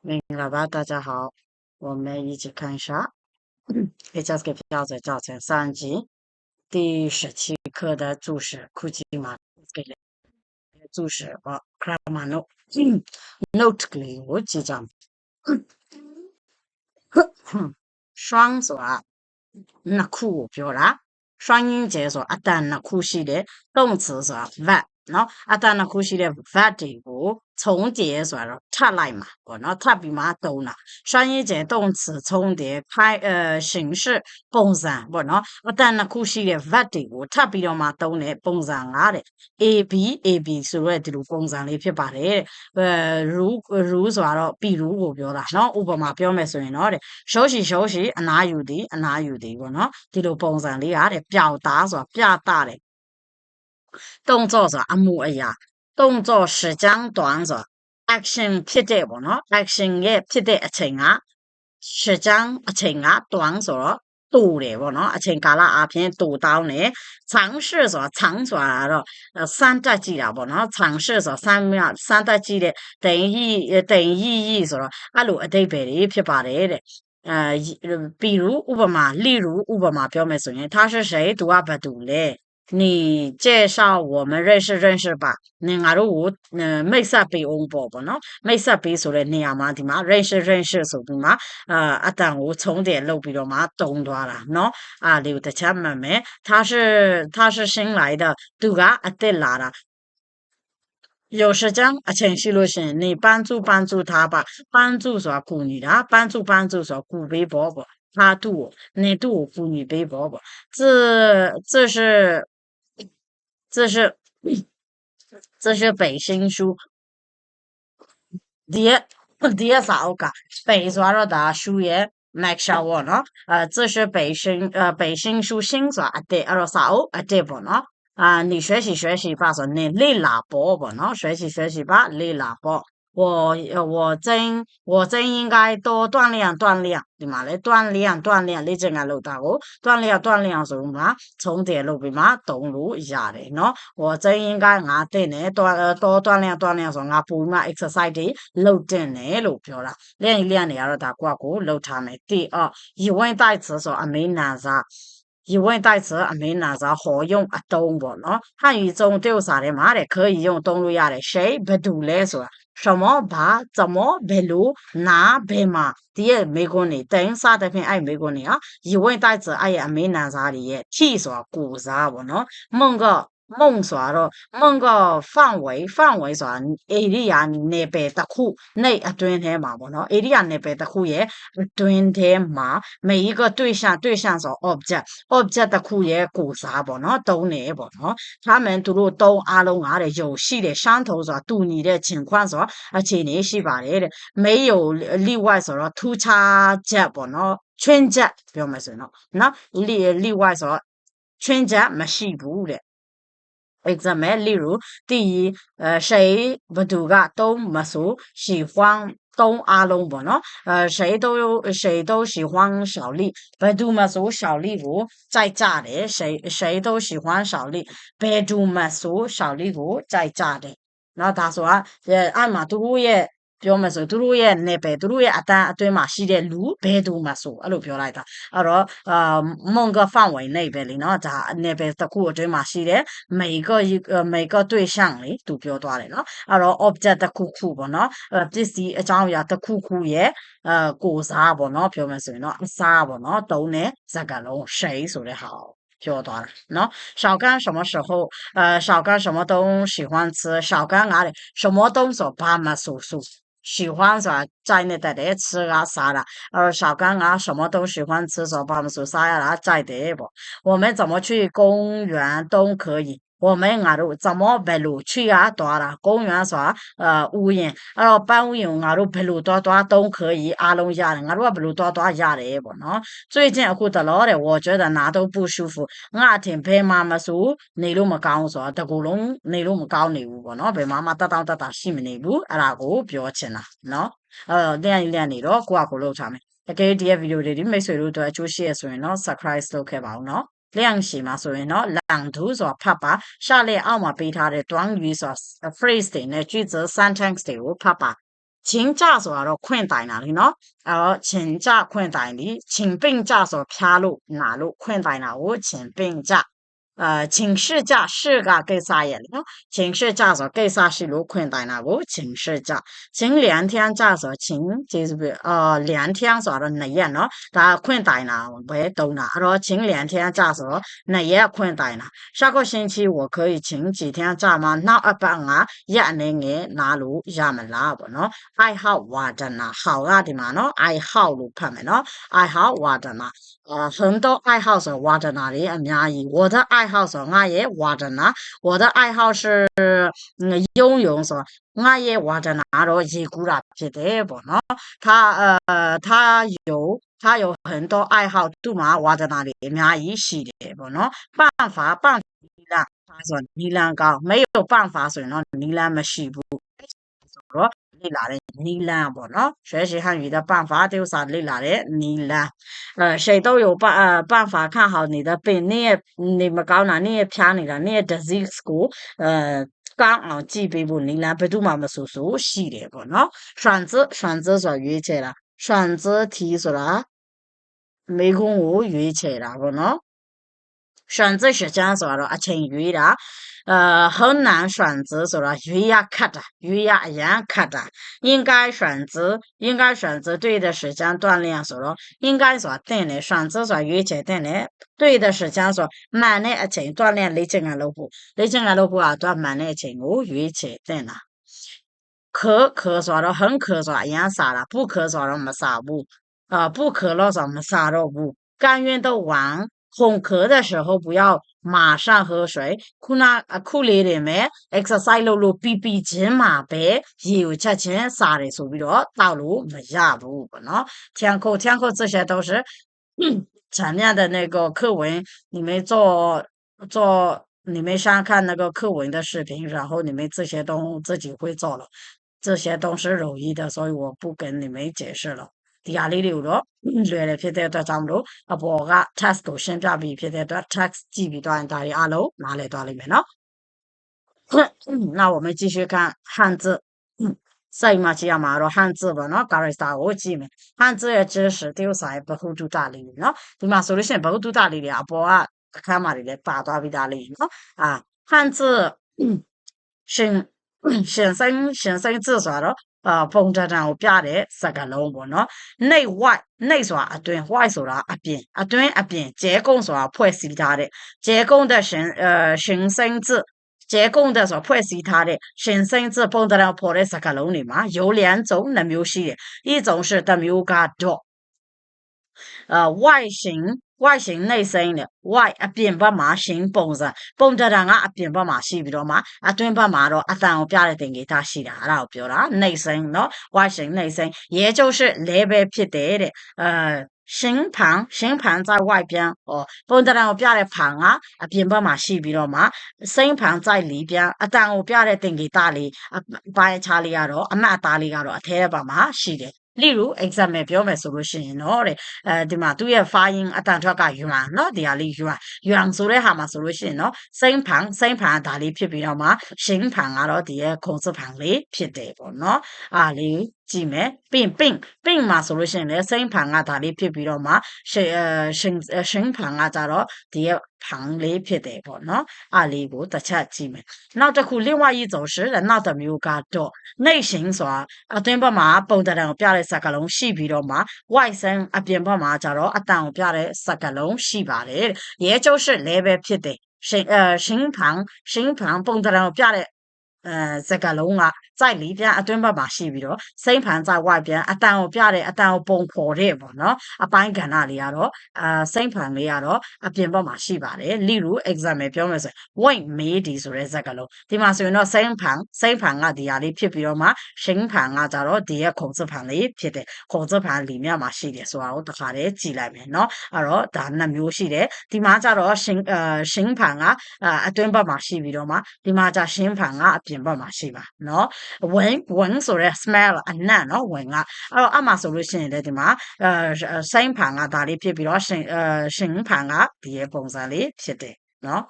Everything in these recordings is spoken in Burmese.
明老爸大家好我们一起看一下嗯给教师给教材教材三级第十七课的注释库奇马给注释哦卡马诺嗯 notegly 我记账双呵哼双那酷表飘啦双音节所阿达那酷系列动词是 v，然后阿达那酷系列 v 的我重叠ဆိုတော့ထပ်လိုက်မှာပေါ့နော်ထပ်ပြီးမှသုံးတာ双音节动词重叠开呃形式ပုံစံပေါ့နော်အတန်နှစ်ခုရှိတဲ့ verb တွေကိုထပ်ပြီးတော့မှသုံးတဲ့ပုံစံငါတဲ့ AB AB ဆိုတော့ဒီလိုပုံစံလေးဖြစ်ပါတယ်အဲရူရူဆိုတော့ပြီရူကိုပြောတာနော်ဥပမာပြောမယ်ဆိုရင်တော့တဲ့ရှောရှိရှောရှိအနာယူသည်အနာယူသည်ပေါ့နော်ဒီလိုပုံစံလေးကတဲ့ပျောက်သားဆိုတာပြတာတဲ့动作ဆိုတာအမှုအရာ 动作时间短ဆိုတာ action ဖြစ်တဲ့ပေါ့နော် action ရဲ့ဖြစ်တဲ့အချိန်က时间အချိန်က短ဆိုတော့တူတယ်ပေါ့နော်အချိန်ကာလအပြင်တူတောင်းတယ်长视ဆိုတာ长ဆိုတာတော့စမ်းတက်ကြည့်တာပေါ့နော်长视ဆိုတာစမ်းမြစမ်းတက်ကြည့်တဲ့တန်ရီတန်ရီရီဆိုတော့အဲ့လိုအတိတ်ပဲတွေဖြစ်ပါတယ်တဲ့အဲ比如ဥပမာ例如ဥပမာပြောမယ်ဆိုရင်他是谁သူကဘယ်သူလဲ 你介绍我们认识认识吧，你假如我嗯，没撒比王宝宝，喏，没撒比啥了，你阿妈的嘛，认识认识啥的嘛，呃，阿等，我从点路比较嘛，懂多了，喏，啊，刘德强妹妹，他是他是新来的，都个阿达来了。有时讲，啊，情绪路线，你帮助帮助他吧，帮助啥，姑娘，啊，帮助帮助啥，顾贝宝宝，他多，你多，妇女陪宝宝，这这是。这是这是北新书，第第一啥我讲，北传了大书也买少了下我呢，呃，这是北新呃北新书新传啊对，阿啥啊对不呢？啊，你学习学习吧，说你累喇叭不呢？学习学习吧，累喇叭。我我真我真应该多锻炼锻炼，对嘛嘞？锻炼锻炼，你正爱录到我锻炼锻炼什么？从点路边嘛，东路一下的喏，我真应该俺对呢，多呃多锻炼锻炼，说俺不嘛 exercise 的路正呢路标了，练一练的要他挂过路他们。第二，疑问代词说啊没难啥。疑问代词အမေနာစာဟောယုံအတုံးပေါ့နော်ဟန်ယူကျုံတရုတ်စာထဲမှာတဲ့可以用သုံးလို့ရတယ်ရှေဘယ်သူလဲဆိုတာ 什么ဘာ怎么ဘယ်လိုနာဘယ်မှာဒီရဲ့မေခွန်းနေတိုင်းစတဲ့ဖြင့်အဲ့မေခွန်းနေဟာ疑问代词အဲ့ရဲ့အမေနာစာတွေရဲ့ထိဆိုတာကိုစားပေါ့နော်မုံက 梦ဆိုတာတော့梦က范围范围ဆိုတာ area နယ်ပယ်တစ်ခု内အတွင်းထဲမှာပေါ့နော် area နယ်ပယ်တစ်ခုရဲ့အတွင်းထဲမှာ每一个对象对象ဆို object object တစ်ခုရဲ့ကိုစားပေါ့နော်တုံးတယ်ပေါ့နော်他们သူတို့တုံးအားလုံးကတဲ့有ရှိတယ်相同ဆိုတာတူညီတဲ့情况ဆိုအခြေအနေရှိပါတယ်တဲ့没有例外ဆိုတော့ထူးခြားချက်ပေါ့နော်ချွင်းချက်ပြောမယ်ဆိုရင်တော့နော်例例外ဆိုတော့ချွင်းချက်မရှိဘူးတဲ့ example 例如第一，呃，谁不读个都没熟，喜欢东阿龙不呢？呃，谁都有谁都喜欢小丽，不读没熟小丽如在家的，谁谁都喜欢小丽，不读没熟小丽如在家的。然后他说，呃，俺们都也。 ပြောမယ်ဆိုသူတို့ရဲ့ ਨੇ ပဲသူတို့ရဲ့အတန်းအတွင်းမှာရှိတဲ့လူဘယ်သူမှဆိုအဲ့လိုပြောလိုက်တာအဲ့တော့အာမုံက范围内ပဲလीเนาะဒါ ne ပဲတစ်ခုအတွင်းမှာရှိတဲ့每个一个每个对象လေသူပြောသွားတယ်เนาะအဲ့တော့ object တစ်ခုခုပေါ့เนาะပစ္စည်းအကြောင်းအရာတစ်ခုခုရဲ့အဲကိုစားပေါ့เนาะပြောမယ်ဆိုရင်တော့အစားပေါ့เนาะတုံးတဲ့ဇာတ်ကလုံးရှိဆိုတဲ့ဟာပြောသွားတာเนาะ小刚什么时候呃小刚什么都喜欢吃小刚啊什么都说爸妈叔叔 喜欢啥在那在那吃啊啥的，呃小刚啊什么都喜欢吃，说把我们说啥呀在的不，我们怎么去公园都可以。 我们ငါတို့怎么ဘယ်လို去啊သွားတာ公园ဆိုတာအဲဥယျာဉ်အဲ့တော့ပန်းဥယျာဉ်ငါတို့ဘယ်လိုသွားသွား都可以အားလုံးရတယ်ငါတို့ကဘယ်လိုသွားသွားရတယ်ပေါ့နော်最近အခုတလောတဲ့我觉得哪都不舒服ငါအထင်ဘယ်မှာမဆိုနေလို့မကောင်းဆိုတာတကူလုံးနေလို့မကောင်းနေဘူးပေါ့နော်ဘယ်မှာမှတတောင်းတတာရှိမနေဘူးအဲ့ဒါကိုပြောချင်တာနော်အဲလျှက်လျှက်နေတော့ကိုကကိုလောက်ထားမယ်တကယ်ဒီရဲ့ဗီဒီယိုတွေဒီမိတ်ဆွေတို့အတွက်အကျိုးရှိရဆိုရင်တော့ subscribe လုပ်ခဲ့ပါဦးနော် လျှန်ရှီမှာဆိုရင်တော့လန်ဒူဆိုတာဖတ်ပါရှာလက်အောက်မှာပေးထားတဲ့တွန်းယူဆိုတာ phrase တွေနဲ့句子 sentence တွေကိုဖတ်ပါချင်းကြဆိုတာတော့ခွင့်တိုင်တာလीเนาะအဲတော့ချင်းကြခွင့်တိုင်လीချင်းပင့်ကြဆိုဖျားလို့နာလို့ခွင့်တိုင်တာကိုချင်းပင့်ကြ 呃，请事假事个给啥嘢咯？请事假说给啥是路困难啦？我请事假，请两天假说请就是不呃两天说的那样咯，但困难啦，不会懂啦。说请两天假说那也困难啦。下个星期我可以请几天假吗？那一般啊，一年嘅哪路也没啦不喏？爱好话的呐，好啊的嘛喏，爱好路看没喏，爱好话的呐。呃，很多爱好是挖在哪里？阿姨，我的爱好是我也挖在哪？我的爱好是嗯游泳，是我也挖在哪咯？一股啦，别的不喏。他呃，他有他有很多爱好，都嘛挖在哪里？阿姨系的不喏。办法办法啦，他说你啷个没有办法说喏，你啷么西不？说 လေ့လာတဲ့နီလန်းပေါ့နော်学习汉语的办法都是လေ့လာတဲ့နီလန်း呃谁都有办呃办法看好你的病你也你မကောင်းတာ你也ဖြားနေတာ你也 disease ကို呃ကောင်းအောင်ကြည့်ပေးဖို့နီလန်းဘယ်သူမှမဆိုဆိုရှိတယ်ပေါ့နော်选择选择ဆိုရွေးချယ်တာ选择题ဆိုတာမေခွန်းကိုရွေးချယ်တာပေါ့နော်选择时间ဆိုတော့အချိန်ရွေးတာ 呃，很难选择什么鱼呀、卡的鱼呀、盐卡的，应该选择应该选择对的时间锻炼什么，应该说对的选择说雨前对的对的时间说慢的一前锻炼力气的老婆，力气的老婆啊，都慢的一前我以前对了。可可算了，很可耍，养傻了；不可算了，没傻步，啊、不可了，咱们傻了步，甘愿都玩。哄渴的时候不要马上喝水，ခုနအခုလေးတွေမဲ့ exercise လုပ်လို့ပြီးပြီးချင်းမှာပဲရေကိုချက်ချင်းစားတယ်ဆိုပြီးတော့တောက်လို့မရဘူးပေါ့နော်။填空填空这些都是前面的那个课文，你们做做你们上看那个课文的视频，然后你们这些都自己会做了，这些都是容易的，所以我不跟你们解释了。 ဒီဟာလေးတွေကိုတော့လွယ်တယ်ဖြစ်တဲ့အတွက်ကြောင့်မလို့အပေါ်က test ကိုရှင်းပြပြီးဖြစ်တဲ့အတွက် text ကြည့်ပြီးတော့ရင်ဒါတွေအားလုံးနားလည်သွားလိမ့်မယ်နော်那我们继续看汉字စိတ်မှကြည့်ရမှာတော့ 汉字ပေါ့နော် character ကိုကြည့်မယ်汉字ရဲ့知识တရုပ်စာရဲ့ဘဟုတုတလေးတွေနော်ဒီမှာဆိုလို့ရှိရင်ဘဟုတုတလေးတွေအပေါ်ကအခန်းမှာတွေလည်းပါသွားပြီးသားလေးနော်အာ汉字ရှင် ရှင်စိန်ရှင်စိန်字ဆိုတော့အာပုံတံတံကိုပြတဲ့စကားလုံးပေါ့နော်နှိပ် white နှိပ်ဆိုတာအတွင်း white ဆိုတာအပြင်အတွင်းအပြင်ကျဲကုန်းဆိုတာဖွဲ့စည်းထားတဲ့ကျဲကုန်း的神呃神生字ကျဲကုန်း的ဆိုဖွဲ့စည်းထားတဲ့ရှင်စိန်字ပုံတံတံပေါ်တဲ့စကားလုံးတွေမှာ有两种နှမျိုးရှိတယ်一种是တစ်မျိုးကတော့呃外形 外形内生嘅 white အပြင်ဘက်မှာရှင်ပုံစံပုံတရံကအပြင်ဘက်မှာရှိပြီးတော့မှအတွင်းဘက်မှာတော့အတန်ကိုပြတဲ့သင်္ကေတရှိတာအဲ့ဒါကိုပြောတာ内生เนาะ white 型内生也就是 level ဖြစ်တယ်တဲ့အဲရှင်盘ရှင်盘在外边哦ပုံတရံကိုပြတဲ့盘ကအပြင်ဘက်မှာရှိပြီးတော့မှစိမ့်盘在里边အတန်ကိုပြတဲ့သင်္ကေတလေးအပိုင်းခြားလေးကတော့အမှတ်အသားလေးကတော့အထဲဘက်မှာရှိတယ် 例如 example ပြောမယ်ဆိုလို့ရှိရင်တော့တဲ့အဲဒီမှာသူ့ရဲ့ file အတန်ထွက်ကယူလာเนาะဒီဟာလေးယူလာယူလာဆိုတဲ့ဟာမှာဆိုလို့ရှိရင်เนาะစိမ့်ဖန်စိမ့်ဖန်ဒါလေးဖြစ်ပြီးတော့မှရှင်းဖန်ကတော့ဒီရဲ့ခုံစဖန်လေးဖြစ်တယ်ပေါ့เนาะအားလေး ကြည့်မယ်ပင့်ပင့်ပင့်မှာဆိုလို့ရှိရင်လည်းစိမ့်ဖန်ကဒါလေးဖြစ်ပြီးတော့မှရှင်းရှင်းရှင်းဖန်ကကြတော့ဒီရဲ့ဖန်လေးဖြစ်တယ်ပေါ့နော်အားလေးကိုတစ်ချက်ကြည့်မယ်နောက်တစ်ခု另外一种是နောက်တစ်မျိုးကတော့内型ဆိုတာအတွင်းဘက်မှာပုံတံကိုပြတဲ့စကားလုံးရှိပြီးတော့မှ white ဆန်းအပြင်ဘက်မှာကြတော့အတန်ကိုပြတဲ့စကားလုံးရှိပါတယ်ရဲကျုပ်是 level ဖြစ်တယ်ရှင်အဲရှင်ဖန်ရှင်ဖန်ပုံတံကိုပြတဲ့ အဲစကလုံးကစိုက်လီပြန်အတွင်းဘက်မှာရှိပြီးတော့စိမ့်ဖန်စိုက်ဝိုက်ပြန်အတန်ကိုပြတဲ့အတန်ကိုပုံဖော်တဲ့ပေါ့နော်အပိုင်းကဏ္ဍလေးကတော့အာစိမ့်ဖန်လေးကတော့အပြင်ဘက်မှာရှိပါတယ်လီရူ example ပြောမယ်ဆိုရင် white made ဆိုတဲ့စကလုံးဒီမှာဆိုရင်တော့စိမ့်ဖန်စိမ့်ဖန်ကဒီဟာလေးဖြစ်ပြီးတော့မှရှင်းဖန်ကကြတော့ဒီရဲ့ခုံစဖန်လေးဖြစ်တယ်ခုံစဖန်လီမြမှာရှိတယ်ဆိုတာကိုတခါတည်းကြည်လိုက်မယ်နော်အဲ့တော့ဒါနှစ်မျိုးရှိတယ်ဒီမှာကြတော့ရှင်းအာရှင်းဖန်ကအတွင်းဘက်မှာရှိပြီးတော့မှဒီမှာကြရှင်းဖန်ကအပြင်ပြင်ပမှာရှိပါเนาะ when when ဆိုတဲ့ smell အနံ့เนาะ when ကအဲ့တော့အမှဆိုလို့ရှိရင်လည်းဒီမှာအဲစိမ့်ဖန်ကဒါလေးဖြစ်ပြီးတော့ရှင်အဲရှင်ဖန်ကဒီရဲ့ပုံစံလေးဖြစ်တယ်နော်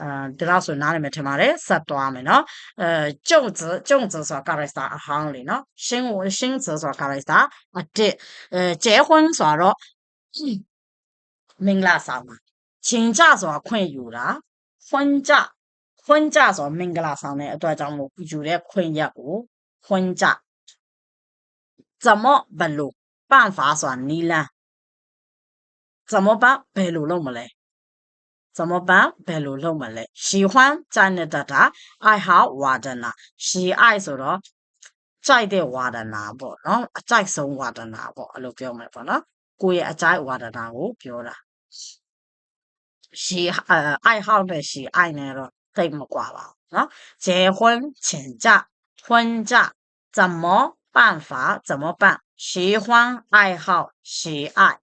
အဲဒီလောက်ဆိုနားလည်မယ်ထင်ပါတယ်ဆက်သွားမယ်နော်အဲကျုံဇကျုံဇဆိုတာ character အဟောင်းလေနော်ရှင်းဝင်ရှင်းဇဆိုတာ character အတစ်အဲကျဲခွန်းဆိုတော့မင်္ဂလာဆောင်ပါချင်းကြဆိုတာခွင့်ယူတာဖွင့်ကြ 假婚假ဆိုတော့မင်္ဂလာဆောင်တဲ့အတွက်ကြောင့်မို့ယူတဲ့ခွင့်ရက်ကို婚假怎么ဘယ်လို办法ဆိုတာနီလန်း怎么办ဘယ်လိုလုပ်မလဲ怎么办ဘယ်လိုလုပ်မလဲ喜欢ကြိုက်နေတဲ့တာ I have ဝါဒနာ喜爱ဆိုတော့ကြိုက်တဲ့ဝါဒနာပေါ့နော်အကြိုက်ဆုံးဝါဒနာပေါ့အဲ့လိုပြောမယ်ပေါ့နော်ကိုယ့်ရဲ့အကြိုက်ဝါဒနာကိုပြောတာ喜呃爱好နဲ့喜爱နဲ့တော့တိတ် 这么挂了啊？结婚请假、婚假怎么办法？怎么办？喜欢、爱好、喜爱。